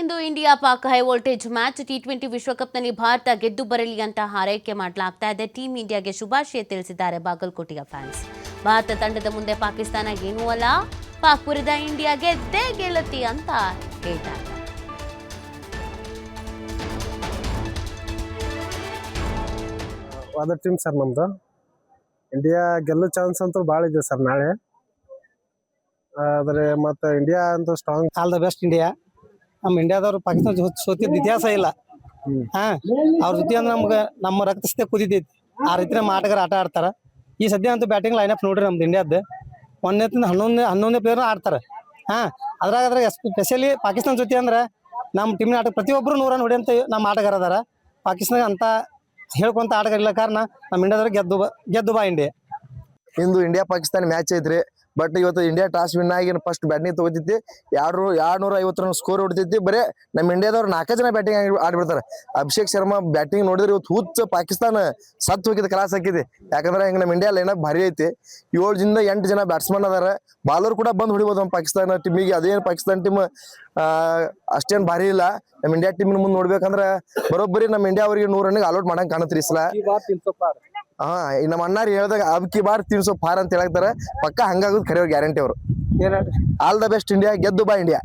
ಇಂದು India Pak high voltage match T twenty ವಿಶ್ವಕಪ್ನಲ್ಲಿ ಭಾರತ ಗೆದ್ದು ಬರಲಿ ಅಂತ ಹಾರೈಕೆ ಮಾಡಲಾಗ್ತಾ ಇದೆ. ಟೀಂ ಇಂಡಿಯಾಗೆ ಶುಭಾಶಯ ತಿಳಿಸಿದ್ದಾರೆ ಬಾಗಲಕೋಟೆಯ ಫ್ಯಾನ್ಸ್. ಭಾರತ ತಂಡದ ಮುಂದೆ ಪಾಕಿಸ್ತಾನ ಏನೂ ಅಲ್ಲ. ಪಾಕ್ ಪುರಿದ ಇಂಡಿಯಾ ಗೆದ್ದೇ ಗೆಲ್ಲತಿ ಅಂತ ಹೇಳ್ತಾರೆ. ಅದರ್ ಟೀಮ್ ಸರ್ ನಮ್ದು. ಇಂಡಿಯಾ ಗೆಲ್ಲೋ ಚಾನ್ಸ್ ಅಂತೂ ಭಾಳ ಇದೆ ಸರ್ ನಾಳೆ. ಆದರೆ ಮತ್ತೆ ಇಂಡಿಯಾ ಅಂತೂ strong all the best India. ನಮ್ಮ ಇಂಡಿಯಾದವ್ರು ಪಾಕಿಸ್ತಾನ ಜೊ- ಸೋತಿದ್ ಇತಿಹಾಸ ಇಲ್ಲ. ಹಾ, ಅವ್ರ ಜೊತೆ ಅಂದ್ರೆ ನಮ್ಗೆ ನಮ್ಮ ರಕ್ತಸ್ಥೆ ಕುದಿತೈತಿ. ಆ ರೀತಿ ನಮ್ಮ ಆಟಗಾರ ಆಟ ಆಡ್ತಾರ. ಈ ಸದ್ಯ ಅಂತೂ ಬ್ಯಾಟಿಂಗ್ ಲೈನ್ ಅಪ್ ನೋಡ್ರಿ ನಮ್ದು ಇಂಡಿಯಾದ. ಒಂದನೇದಿಂದ ಹನ್ನೊಂದನೇ ಹನ್ನೊಂದನೇ ಪ್ಲೇಯರ್ ಆಡ್ತಾರ. ಹಾ ಅದ್ರಾಗ ಅದ್ರಾಗ ಸ್ಪೆಷಲಿ ಪಾಕಿಸ್ತಾನ ಜೊತೆ ಅಂದ್ರೆ ನಮ್ಮ ಟೀಮಿನ ಆಟ ಪ್ರತಿಯೊಬ್ಬರು ನೂರ ಹೊಡಿಯಂತ ನಮ್ಮ ಆಟಗಾರ ಅದಾರ. ಪಾಕಿಸ್ತಾನ ಅಂತ ಹೇಳ್ಕೊಂತ ಆಟಗಾರ ಇಲ್ಲ ಕಾರಣ ನಮ್ಮ ಇಂಡಿಯಾದವ್ರಿಗೆ ಗೆದ್ದು ಗೆದ್ದು ಬಾ ಇಂಡಿಯಾ ಇಂದು ಇಂಡಿಯಾ ಪಾಕಿಸ್ತಾನ ಮ್ಯಾಚ್ ಐತ್ರಿ. ಬಟ್ ಇವತ್ತು ಇಂಡಿಯಾ ಟಾಸ್ ವಿನ್ ಆಗಿ ಫಸ್ಟ್ ಬ್ಯಾಟಿಂಗ್ ತಗೋತೈತಿ ಎರಡು ಎರಡ್ ನೂರ ಐವತ್ತು ರನ್ ಸ್ಕೋರ್ ಹೊಡಿತೈತಿ ಬರೇ ನಮ್ಮ ಇಂಡಿಯಾದವ್ರು ನಾಲ್ಕು ಜನ ಬ್ಯಾಟಿಂಗ್ ಆಡ್ಬಿಡ್ತಾರೆ. ಅಭಿಷೇಕ್ ಶರ್ಮಾ ಬ್ಯಾಟಿಂಗ್ ನೋಡಿದ್ರೆ ಇವತ್ತು ಹುಚ್ಚ ಪಾಕಿಸ್ತಾನ ಸತ್ತು ಹೋಗಿದ ಕ್ರಾಸ್ ಹಾಕಿದೆ. ಯಾಕಂದ್ರೆ ಹಿಂಗ್ ನಮ್ಮ ಇಂಡಿಯಾ ಲೈನಪ್ ಭಾರಿ ಐತಿ. ಏಳು ಜಿಂದ ಎಂಟು ಜನ ಬ್ಯಾಟ್ಸ್ಮನ್ ಅದಾರ. ಬಾಲರ್ ಕೂಡ ಬಂದ್ ಹೊಡಿಬೋದು ನಮ್ಮ ಪಾಕಿಸ್ತಾನ ಟೀಮಿಗೆ ಅದೇನು ಪಾಕಿಸ್ತಾನ ಟೀಮ್ ಅಷ್ಟೇನ್ ಭಾರಿ ಇಲ್ಲ. ನಮ್ಮ ಇಂಡಿಯಾ ಟೀಮ್ ಮುಂದೆ ನೋಡ್ಬೇಕಂದ್ರ ಬರೋಬ್ಬರಿ ನಮ್ಮ ಇಂಡಿಯಾ ಅವರಿಗೆ ನೂರ ರನ್ಗೆ ಆಲ್ಔಟ್ ಮಾಡಂಗ್ ಕಾಣತ್ರಿ ಈ ಸಲ. ಹಾ ಈ ನಮ್ಮ ಅಣ್ಣಾರ್ ಹೇಳ್ದಾಗ ಅಬ್ಕಿ ಬಾರ್ ತಿನ್ಸೋ ಪಾರ್ ಅಂತ ಹೇಳ್ತಾರೆ ಪಕ್ಕ ಹಂಗಾಗೋದು ಕರೆಯೋ ಗ್ಯಾರಂಟಿ ಅವರು. ಆಲ್ ದ ಬೆಸ್ಟ್ ಇಂಡಿಯಾ ಗೆದ್ದು ಬಾ ಇಂಡಿಯಾ